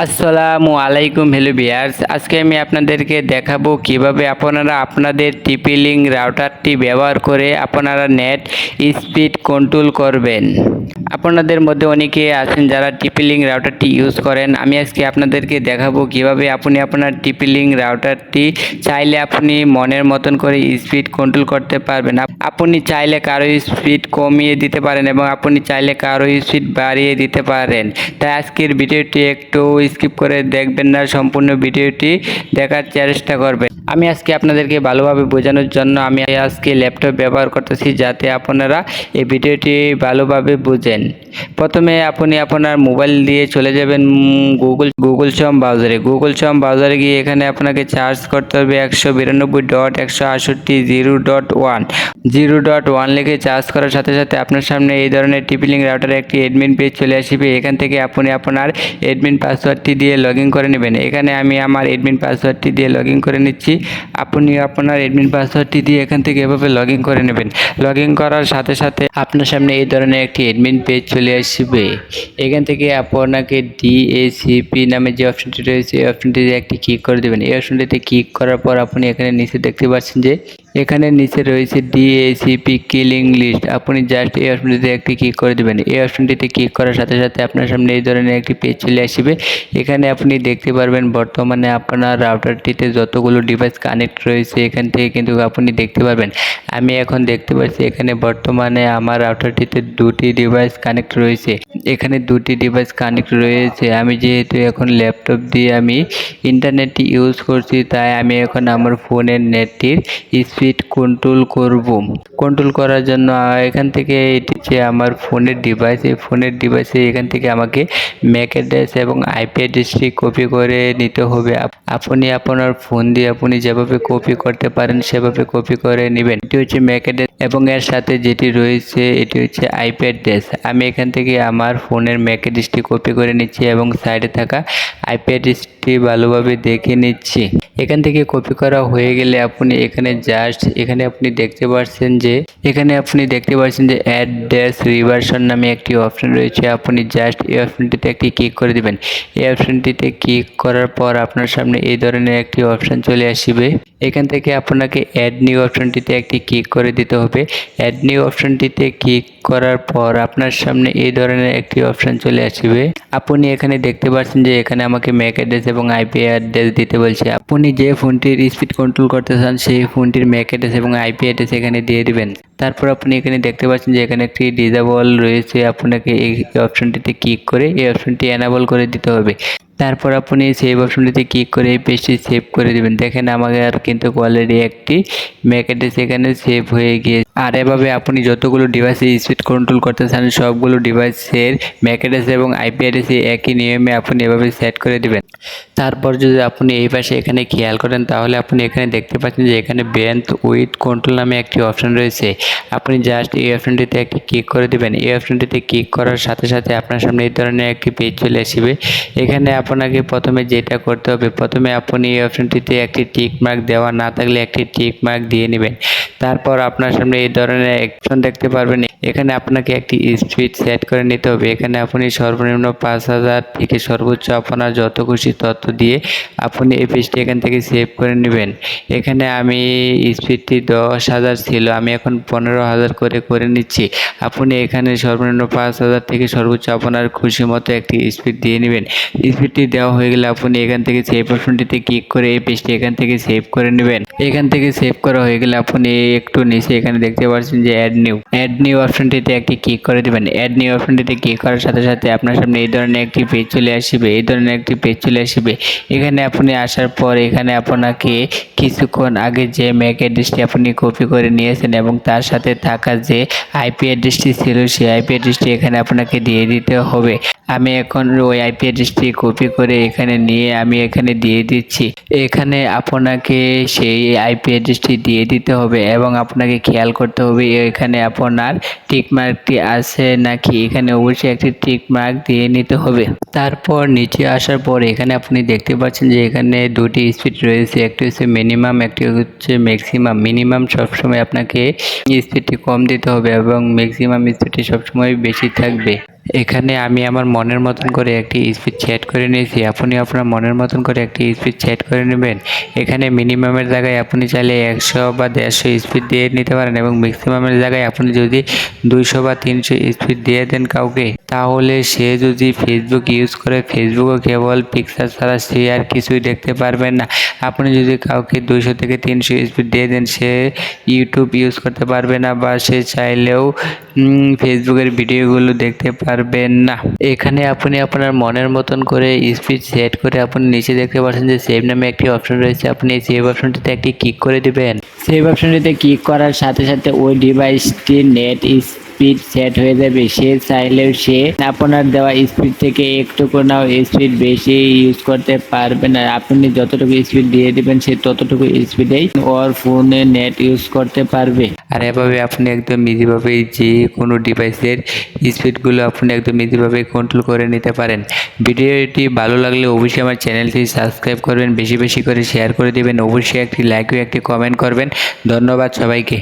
আসসালামু আলাইকুম হ্যালো বিয়ার্স আজকে আমি আপনাদেরকে দেখাবো কীভাবে আপনারা আপনাদের টিপিলিং রাউটারটি ব্যবহার করে আপনারা নেট স্পিড কন্ট্রোল করবেন। আপনাদের মধ্যে অনেকে আছেন যারা টিপি লিঙ্ক রাউটারটি ইউজ করেন। আমি আজকে আপনাদেরকে দেখাবো কীভাবে আপনি আপনার টিপি লিঙ্ক রাউটারটি চাইলে আপনি মনের মতন করে স্পিড কন্ট্রোল করতে পারবেন। আপনি চাইলে কারও স্পিড কমিয়ে দিতে পারেন এবং আপনি চাইলে কারও স্পিড বাড়িয়ে দিতে পারেন। তাই আজকের ভিডিওটি একটু স্কিপ করে দেখবেন না, সম্পূর্ণ ভিডিওটি দেখার চেষ্টা করবেন। আমি আজকে আপনাদেরকে ভালোভাবে বোঝানোর জন্য আমি আজকে ল্যাপটপ ব্যবহার করতেছি যাতে আপনারা এই ভিডিওটি ভালোভাবে বুঝেন। প্রথমে আপনি আপনার মোবাইল দিয়ে চলে যাবেন গুগল গুগল শম ব্রাউজারে। গুগল শম ব্রাউজারে গিয়ে এখানে আপনাকে চার্জ করতে হবে একশো বিরানব্বই ডট একশো আটষট্টি zero dot one. Zero dot one লিখে চার্জ করার সাথে সাথে আপনার সামনে এই ধরনের টিপিলিং রাউটারে একটি এডমিন পেজ চলে আসবে। এখান থেকে আপনি আপনার এডমিন পাসওয়ার্ডটি দিয়ে লগ ইন করে নেবেন। এখানে আমি আমার এডমিন পাসওয়ার্ডটি দিয়ে লগ ইন করে নিচ্ছি। আপনি আপনার এডমিন পাসওয়ার্ডটি দিয়ে এখান থেকে এভাবে লগ ইন করে নেবেন। লগ ইন করার সাথে সাথে আপনার সামনে এই ধরনের একটি এডমিন পেজ চলে আসবে। এখান থেকে আপনাকে ডিএসিপি নামে যে অপশনটি রয়েছে, এই অপশনটিতে একটি ক্লিক করে দেবেন। এই অপশনটিতে ক্লিক করার পর আপনি এখানে নিচে দেখতে পাচ্ছেন যে, এখানে নিচে রয়েছে ডিএসিপি কিলিং লিস্ট আপনি জাস্ট এই অপশনটিতে একটি ক্লিক করে দেবেন। এই অপশনটিতে ক্লিক করার সাথে সাথে আপনার সামনে এই ধরনের একটি পেজ চলে আসবে। এখানে আপনি দেখতে পারবেন বর্তমানে আপনার রাউটারটিতে যতগুলো ডিভাইস কানেক্ট রয়েছে, এখান থেকে কিন্তু আপনি দেখতে পারবেন। আমি এখন দেখতে পাচ্ছি এখানে বর্তমানে আমার রাউটারটিতে দুটি ডিভাইস কানেক্ট রয়েছে। এখানে দুটি ডিভাইস কানেক্ট রয়েছে। আমি যেহেতু এখন ল্যাপটপ দিয়ে আমি ইন্টারনেটটি ইউজ করছি, তাই আমি এখন আমার ফোনের নেটটির স্পিড কন্ট্রোল করব। কন্ট্রোল করার জন্য এখান থেকে এটি যে আমার ফোনের ডিভাইস এই ফোনের ডিভাইসে এখান থেকে আমাকে ম্যাক অ্যাড্রেস এবং আইপি অ্যাড্রেসটি কপি করে নিতে হবে। আপ- আপনি আপনার ফোন দিয়ে আপনি যেভাবে কপি করতে পারেন, সেভাবে কপি করে নেবেন। এটি হচ্ছে ম্যাক অ্যাড্রেস এবং এর সাথে যেটি রয়েছে, এটি হচ্ছে আইপ্যাড ড্রেস আমি এখান থেকে আমার ফোনের ম্যাকে ডিসটি কপি করে নিচ্ছি এবং সাইডে থাকা আইপ্যাড ড্রেসটি ভালোভাবে দেখে নিচ্ছি। এখান থেকে কপি করা হয়ে গেলে আপনি এখানে জাস্ট এখানে আপনি দেখতে পাচ্ছেন যে, এখানে আপনি দেখতে পাচ্ছেন যে অ্যাড ড্যাশ রিভার্সন নামে একটি অপশন রয়েছে। আপনি জাস্ট এই অপশনটিতে একটি ক্লিক করে দেবেন। এই অপশনটিতে ক্লিক করার পর আপনার সামনে এই ধরনের একটি অপশন চলে আসবে। এখান থেকে আপনাকে অ্যাড নিউ অপশনটিতে একটি ক্লিক করে দিতে হবে। অ্যাড নিউ অপশনটিতে ক্লিক করার পর আপনার সামনে এই ধরনের একটি অপশন চলে আসবে। আপনি এখানে দেখতে পাচ্ছেন যে এখানে আমাকে ম্যাক অ্যাড্রেস এবং আইপি অ্যাড্রেস দিতে বলছে। আপনি যে ফোনটির স্পিড কন্ট্রোল করতে চান, সেই ফোনটির ম্যাক অ্যাড্রেস এবং আইপি অ্যাড্রেস এখানে দিয়ে দিবেন। তারপর আপনি এখানে দেখতে পাচ্ছেন যে এখানে একটি ডিজাবল রয়েছে। আপনাকে এই অপশনটিতে ক্লিক করে এই অপশনটি অ্যানাবল করে দিতে হবে। তারপর আপনি সেভ অপশনটিতে ক্লিক করে এই পেজটি সেভ করে দেবেন। দেখেন আমাকে আর কিন্তু অলরেডি একটি ম্যাক অ্যাড্রেস এখানে সেভ হয়ে গিয়ে আর এভাবে আপনি যতগুলো ডিভাইসে স্পিড কন্ট্রোল করতে চান, সবগুলো ডিভাইসের ম্যাক অ্যাড্রেস এবং আইপি অ্যাড্রেসে একই নিয়মে আপনি এভাবে সেট করে দেবেন। তারপর যদি আপনি এই পাশে এখানে খেয়াল করেন, তাহলে আপনি এখানে দেখতে পাচ্ছেন যে এখানে ব্যান্ড উইথ কন্ট্রোল নামে একটি অপশন রয়েছে। আপনি জাস্ট এই অপশনটিতে একটি ক্লিক করে দেবেন। এই অপশনটিতে ক্লিক করার সাথে সাথে আপনার সামনে এই ধরনের একটি পেজ চলে আসবে। এখানে আপনাকে প্রথমে যেটা করতে হবে, প্রথমে আপনি এই অপশনটিতে একটি টিক মার্ক দেওয়া না থাকলে একটি টিক মার্ক দিয়ে নেবেন। তারপর আপনার সামনে এই ধরনের অপশন দেখতে পারবেন। এখানে আপনাকে একটি স্পিড সেট করে নিতে হবে। এখানে আপনি সর্বনিম্ন পাঁচ হাজার থেকে সর্বোচ্চ আপনার যত খুশি তত দিয়ে আপনি এই পেজটি এখান থেকে সেভ করে নেবেন। এখানে আমি স্পিডটি দশ হাজার ছিল, আমি এখন পনেরো হাজার করে করে নিচ্ছি। আপনি এখানে সর্বনিম্ন পাঁচ হাজার থেকে সর্বোচ্চ আপনার খুশি মতো একটি স্পিড দিয়ে নেবেন। স্পিডটি দেওয়া হয়ে গেলে আপনি এখান থেকে সেভ অপশনটিতে ক্লিক করে এই পেজটি এখান থেকে সেভ করে নেবেন। এখান থেকে সেভ করা হয়ে গেলে আপনি একটু নিচে এখানে দেখতে পাচ্ছেন যে অ্যাড নিউ অ্যাড নিউ অপশনটিতে একটি ক্লিক করে দেবেন। অ্যাড নিউ অপশনটিতে ক্লিক করার সাথে সাথে আপনার সামনে এই ধরনের একটি পেজ চলে আসবে, এই ধরনের একটি পেজ চলে আসবে। এখানে আপনি আসার পর এখানে আপনাকে কিছুক্ষণ আগে যে ম্যাক অ্যাড্রেসটি আপনি কপি করে নিয়েছেন এবং তার সাথে থাকা যে আইপি অ্যাড্রেসটি ছিল, সেই আইপি অ্যাড্রেসটি এখানে আপনাকে দিয়ে দিতে হবে। আমি এখন ওই আইপি অ্যাড্রেসটি কপি করে এখানে নিয়ে আমি এখানে দিয়ে দিচ্ছি। এখানে আপনাকে সেই আইপি অ্যাড্রেসটি দিয়ে দিতে হবে এবং আপনাকে খেয়াল করতে হবে এখানে আপনার টিক মার্কটি আছে নাকি? এখানে অবশ্যই একটি টিক মার্ক দিয়ে নিতে হবে। তারপর নিচে আসার পর এখানে আপনি দেখতে পাচ্ছেন যে এখানে দুটি স্পিড রয়েছে। একটি হচ্ছে মিনিমাম, একটি হচ্ছে ম্যাক্সিমাম। মিনিমাম সবসময় আপনাকে স্পিডটি কম দিতে হবে এবং ম্যাক্সিমাম স্পিডটি সবসময় বেশি থাকবে। এখানে আমি আমার মনের মতন করে একটি স্পিড চ্যাট করে নিয়েছি। আপনি আপনার মনের মতন করে একটি স্পিড চ্যাট করে নেবেন। এখানে মিনিমামের জায়গায় আপনি চাইলে একশো বা দেড়শো স্পিড দিয়ে নিতে পারেন এবং ম্যাক্সিমামের জায়গায় আপনি যদি দুইশো বা তিনশো স্পিড দিয়ে দেন কাউকে। তাহলে সে যদি ফেসবুক ইউজ করে ফেসবুকও কেবল পিকচার ছাড়া সে আর কিছুই দেখতে পারবেন না। আপনি যদি কাউকে দুইশো থেকে তিনশো স্পিড দিয়ে দেন, সে ইউটিউব ইউজ করতে পারবে না বা সে চাইলেও ফেসবুকের ভিডিওগুলো দেখতে পারবেন না। এখানে আপনি আপনার মনের মতন করে স্পিড সেট করে আপনি নিচে দেখতে পাচ্ছেন যে সেভ নামে একটি অপশন রয়েছে। আপনি সেভ অপশনটিতে একটি ক্লিক করে দিবেন। সেভ অপশনটিতে ক্লিক করার সাথে সাথে ওই ডিভাইসটি নেট স্পিড সেট হয়ে যাবে। সে চাইলেও সে আপনার দেওয়া স্পিড থেকে একটু নাও স্পিড বেশি ইউজ করতে পারবে না। আপনি যতটুকু স্পিড দিয়ে দিবেন, সে ততটুকু স্পিডেই ওর ফোনে নেট ইউজ করতে পারবে। আর এভাবে আপনি একদম ইজিভাবে যে কোনো ডিভাইসের স্পিডগুলো আপনি একদম ইজিভাবে কন্ট্রোল করে নিতে পারেন। ভিডিওটি ভালো লাগলে অবশ্যই আমার চ্যানেলটি সাবস্ক্রাইব করবেন, বেশি বেশি করে শেয়ার করে দিবেন। অবশ্যই একটি লাইক ও একটি কমেন্ট করবেন। ধন্যবাদ সবাইকে।